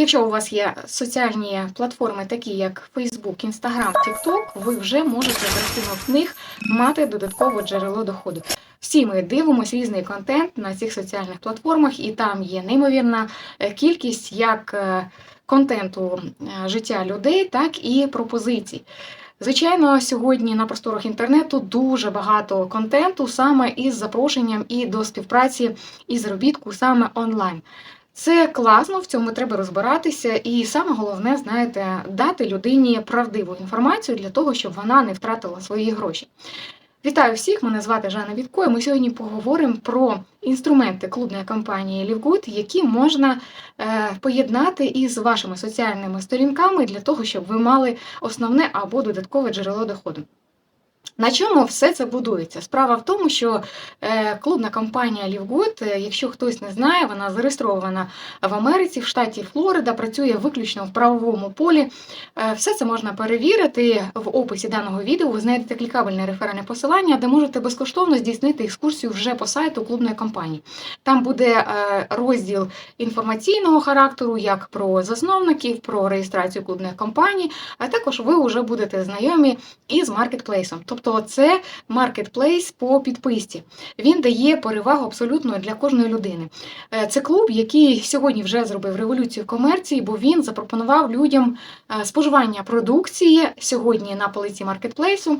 Якщо у вас є соціальні платформи, такі як Facebook, Instagram, TikTok, ви вже можете за рахунок них мати додаткове джерело доходу. Всі ми дивимося різний контент на цих соціальних платформах, і там є неймовірна е, кількість як е, контенту е, життя людей, так і пропозицій. Звичайно, сьогодні на просторах інтернету дуже багато контенту саме із запрошенням і до співпраці і заробітку саме онлайн. Це класно, в цьому треба розбиратися, і саме головне, знаєте, дати людині правдиву інформацію для того, щоб вона не втратила свої гроші. Вітаю всіх! Мене звати Жанна Вітко. і Ми сьогодні поговоримо про інструменти клубної компанії LiveGood, які можна е, поєднати із вашими соціальними сторінками для того, щоб ви мали основне або додаткове джерело доходу. На чому все це будується? Справа в тому, що е, клубна компанія LiveGood, е, якщо хтось не знає, вона зареєстрована в Америці, в штаті Флорида, працює виключно в правовому полі. Е, Все це можна перевірити в описі даного відео. Ви знайдете клікабельне реферальне посилання, де можете безкоштовно здійснити екскурсію вже по сайту клубної компанії. Там буде розділ інформаційного характеру, як про засновників, про реєстрацію клубних компаній, а також ви вже будете знайомі із маркетплейсом. Тобто це маркетплейс по підписці. Він дає перевагу абсолютно для кожної людини. Е, Це клуб, який сьогодні вже зробив революцію в комерції, бо він запропонував людям е, споживання продукції сьогодні на полиці маркетплейсу.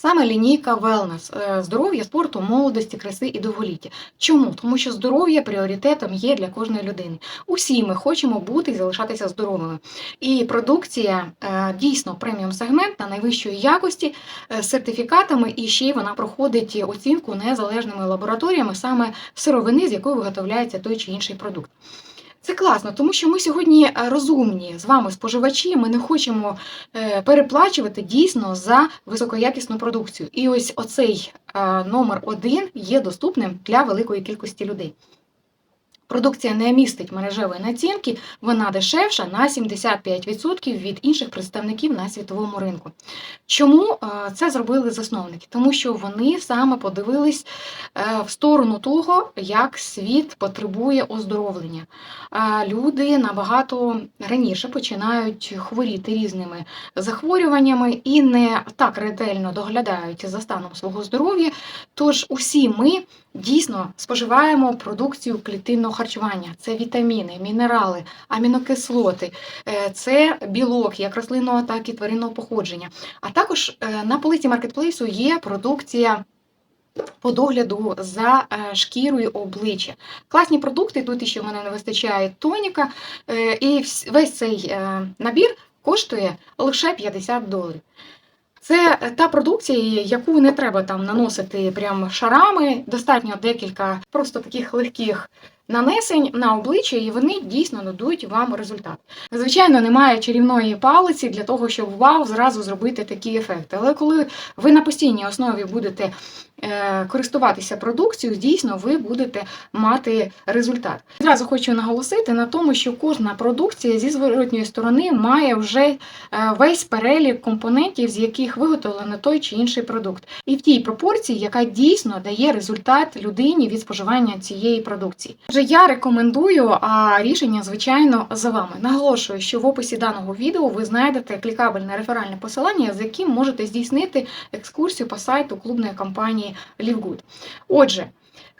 Саме лінійка Wellness – е, здоров'я, спорту, молодості, краси і довголіття. Чому? Тому що здоров'я пріоритетом є для кожної людини. Усі ми хочемо бути і залишатися здоровими. І продукція е, дійсно преміум сегмент на найвищої якості е, з сертифікатами, і ще вона проходить оцінку незалежними лабораторіями саме сировини, з якої виготовляється той чи інший продукт. Це класно, тому що ми сьогодні е, розумні з вами споживачі. Ми не хочемо е, переплачувати дійсно за високоякісну продукцію. І ось оцей е, номер один є доступним для великої кількості людей. Продукція не містить мережевої націнки, вона дешевша на 75% від інших представників на світовому ринку. Чому е, це зробили засновники? Тому що вони саме подивились е, в сторону того, як світ потребує оздоровлення. Люди набагато раніше починають хворіти різними захворюваннями і не так ретельно доглядають за станом свого здоров'я. Тож усі ми дійсно споживаємо продукцію клітинного харчування. Це вітаміни, мінерали, амінокислоти, е, це білок, як рослинного, так і тваринного походження. А також е, на полиці маркетплейсу є продукція. По догляду за е, шкірою обличчя. Класні продукти, тут ще в мене не вистачає тоніка, і весь цей набір коштує лише 50 доларів. Це та продукція, яку не треба там наносити прям шарами. Достатньо декілька просто таких легких нанесень на обличчя, і вони дійсно дадуть вам результат. Звичайно, немає чарівної палиці для того, щоб вау зразу зробити такий ефект. Але коли ви на постійній основі будете користуватися продукцією, дійсно ви будете мати результат. Зразу хочу наголосити на тому, що кожна продукція зі зворотньої сторони має вже е, весь перелік компонентів, з яких виготовлено той чи інший продукт, і в тій пропорції, яка дійсно дає результат людині від споживання цієї продукції. Отже, я рекомендую, а рішення, звичайно, за вами. Наголошую, що в описі даного відео ви знайдете клікабельне реферальне посилання, з яким можете здійснити екскурсію по сайту клубної компанії LiveGood. Отже.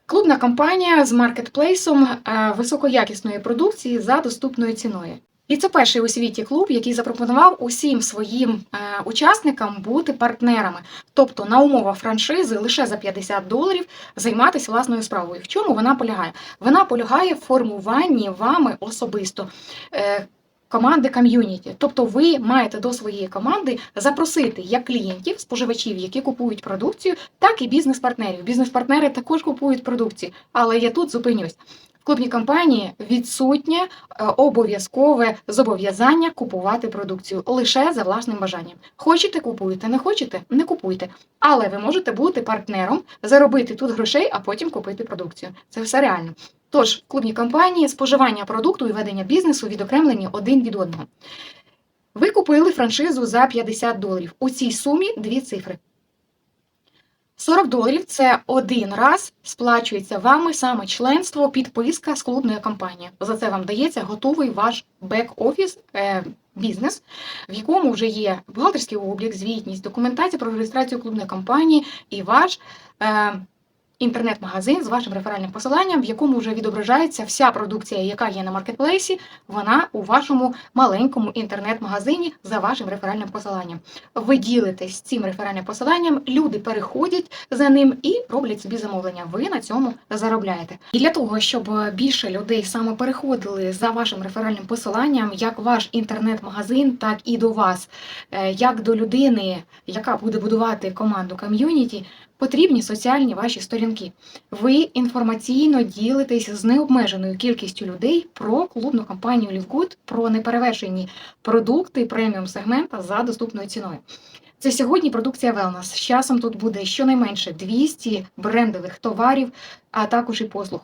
Клубна компанія з маркетплейсом е, високоякісної продукції за доступною ціною. І це перший у світі клуб, який запропонував усім своїм е, учасникам бути партнерами, тобто на умовах франшизи лише за 50 доларів займатися власною справою. В чому вона полягає? Вона полягає в формуванні вами особисто. Команди ком'юніті, тобто ви маєте до своєї команди запросити як клієнтів, споживачів, які купують продукцію, так і бізнес-партнерів. Бізнес-партнери також купують продукцію, але я тут зупинюсь. В клубній компанії відсутнє е, обов'язкове зобов'язання купувати продукцію лише за власним бажанням. Хочете купуєте, не хочете, не купуйте. Але ви можете бути партнером, заробити тут грошей, а потім купити продукцію. Це все реально. Тож, в клубній компанії споживання продукту і ведення бізнесу відокремлені один від одного. Ви купили франшизу за 50 доларів. У цій сумі дві цифри. 40 доларів це один раз сплачується вами саме членство, підписка з клубною компанією. За це вам дається готовий ваш бек-офіс. Е, Бізнес, в якому вже є бухгалтерський облік, звітність, документація про реєстрацію клубної компанії і ваш е, інтернет-магазин з вашим реферальним посиланням, в якому вже відображається вся продукція, яка є на маркетплейсі, вона у вашому маленькому інтернет-магазині за вашим реферальним посиланням. Ви ділитесь цим реферальним посиланням, люди переходять за ним і роблять собі замовлення. Ви на цьому заробляєте. І для того, щоб більше людей саме переходили за вашим реферальним посиланням, як ваш інтернет-магазин, так і до вас, е, як до людини, яка буде будувати команду ком'юніті, потрібні соціальні ваші сторінки. Ви інформаційно ділитесь з необмеженою кількістю людей про клубну компанію Лівгуд, про неперевершені продукти преміум сегмента за доступною ціною. Це сьогодні продукція Wellness. З часом тут буде щонайменше 200 брендових товарів, а також і послуг.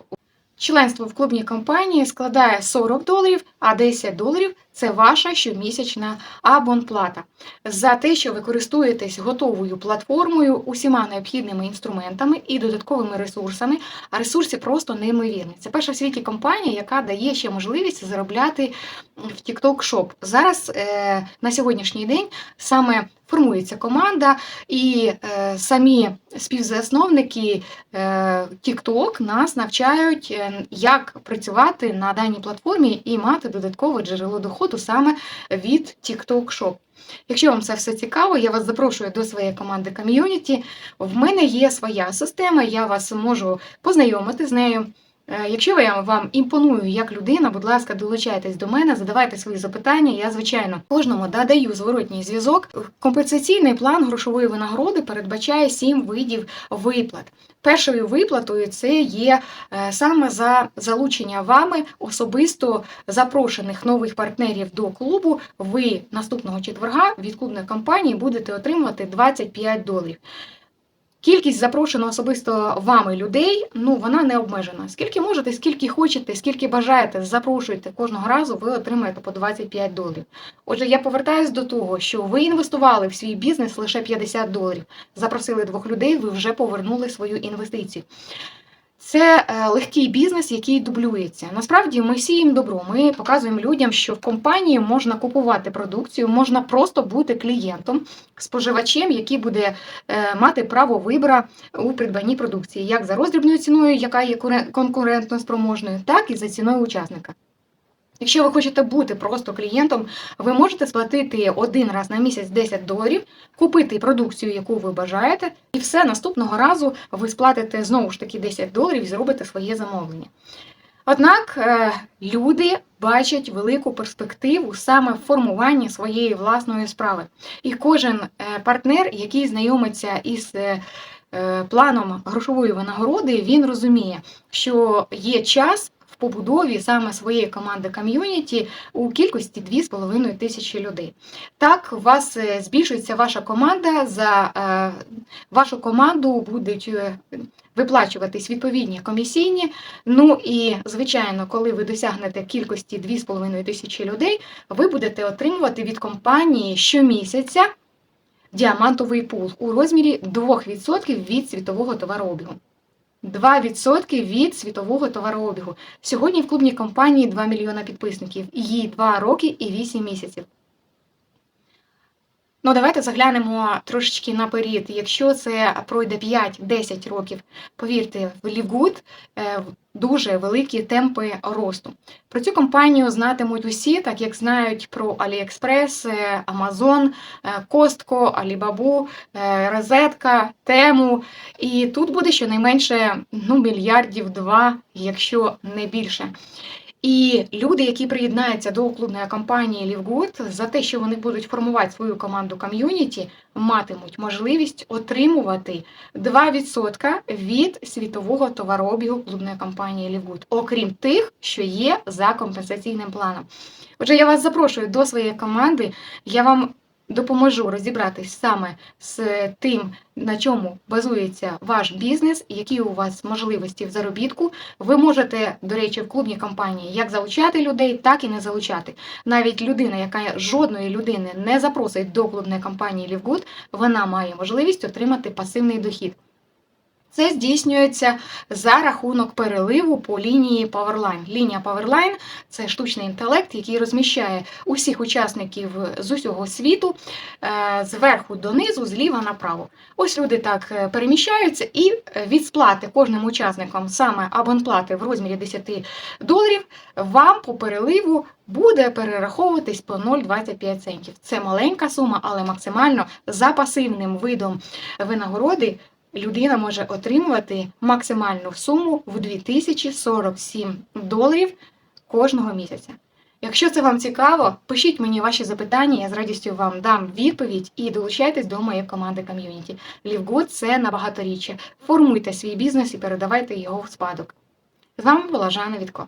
Членство в клубній компанії складає 40 доларів, а 10 доларів це ваша щомісячна абонплата за те, що ви користуєтесь готовою платформою, усіма необхідними інструментами і додатковими ресурсами. А ресурси просто неймовірні. Це перша в світі компанія, яка дає ще можливість заробляти в TikTok Shop. Зараз е, на сьогоднішній день саме формується команда, і е, самі співзасновники е, TikTok нас навчають, е, як працювати на даній платформі і мати додаткове джерело доходу саме від TikTok Shop. Якщо вам це все цікаво, я вас запрошую до своєї команди ком'юніті. В мене є своя система, я вас можу познайомити з нею. Е, Якщо я вам імпоную як людина, будь ласка, долучайтесь до мене, задавайте свої запитання. Я, звичайно, кожному додаю зворотній зв'язок. Компенсаційний план грошової винагороди передбачає сім видів виплат. Першою виплатою це є е, саме за залучення вами особисто запрошених нових партнерів до клубу. Ви наступного четверга від клубної компанії будете отримувати 25 доларів. Кількість запрошено особисто вами людей, ну вона не обмежена. Скільки можете, скільки хочете, скільки бажаєте, запрошуйте кожного разу, ви отримаєте по 25 доларів. Отже, я повертаюсь до того, що ви інвестували в свій бізнес лише 50 доларів. Запросили двох людей, ви вже повернули свою інвестицію. Це е, легкий бізнес, який дублюється. Насправді ми сіємо добро. Ми показуємо людям, що в компанії можна купувати продукцію, можна просто бути клієнтом, споживачем, який буде е, мати право вибора у придбанні продукції, як за роздрібною ціною, яка є куре- конкурентно спроможною, так і за ціною учасника. Якщо ви хочете бути просто клієнтом, ви можете сплатити один раз на місяць 10 доларів, купити продукцію, яку ви бажаєте, і все наступного разу ви сплатите знову ж таки 10 доларів і зробите своє замовлення. Однак е, люди бачать велику перспективу саме в формуванні своєї власної справи. І кожен е, партнер, який знайомиться із е, планом грошової винагороди, він розуміє, що є час в побудові саме своєї команди ком'юніті у кількості 2,5 тисячі людей. Так, у вас е, збільшується ваша команда. За е, вашу команду будуть е, виплачуватись відповідні комісійні. Ну і, звичайно, коли ви досягнете кількості 2,5 тисячі людей, ви будете отримувати від компанії щомісяця діамантовий пул у розмірі 2% від світового товарообігу. 2% від світового товарообігу. Сьогодні в клубній компанії 2 мільйона підписників, їй 2 роки і 8 місяців. Ну, давайте заглянемо трошечки наперед. Якщо це пройде 5-10 років, повірте, в Livegood е, дуже великі темпи росту. Про цю компанію знатимуть усі, так як знають про AliExpress, е, Amazon, е, Costco, Alibaba, е, Розетка, Тему. І тут буде щонайменше ну, мільярдів два, якщо не більше. І люди, які приєднаються до клубної компанії Livegood, за те, що вони будуть формувати свою команду ком'юніті, матимуть можливість отримувати 2% від світового товарообігу клубної компанії Livegood, окрім тих, що є за компенсаційним планом. Отже, я вас запрошую до своєї команди. Я вам допоможу розібратись саме з тим, на чому базується ваш бізнес, які у вас можливості в заробітку. Ви можете, до речі, в клубній компанії як залучати людей, так і не залучати. Навіть людина, яка жодної людини не запросить до клубної компанії Лівгуд, вона має можливість отримати пасивний дохід. Це здійснюється за рахунок переливу по лінії Powerline. Лінія Powerline – це штучний інтелект, який розміщає усіх учасників з усього світу е, зверху донизу, зліва направо. Ось люди так е, переміщаються, і е, від сплати кожним учасникам саме абонплати в розмірі 10 доларів вам по переливу буде перераховуватись по 0,25 центів. Це маленька сума, але максимально за пасивним видом винагороди людина може отримувати максимальну суму в 2047 доларів кожного місяця. Якщо це вам цікаво, пишіть мені ваші запитання, я з радістю вам дам відповідь і долучайтесь до моєї команди ком'юніті. LiveGood – це на багаторіччя. Формуйте свій бізнес і передавайте його в спадок. З вами була Жанна Вітко.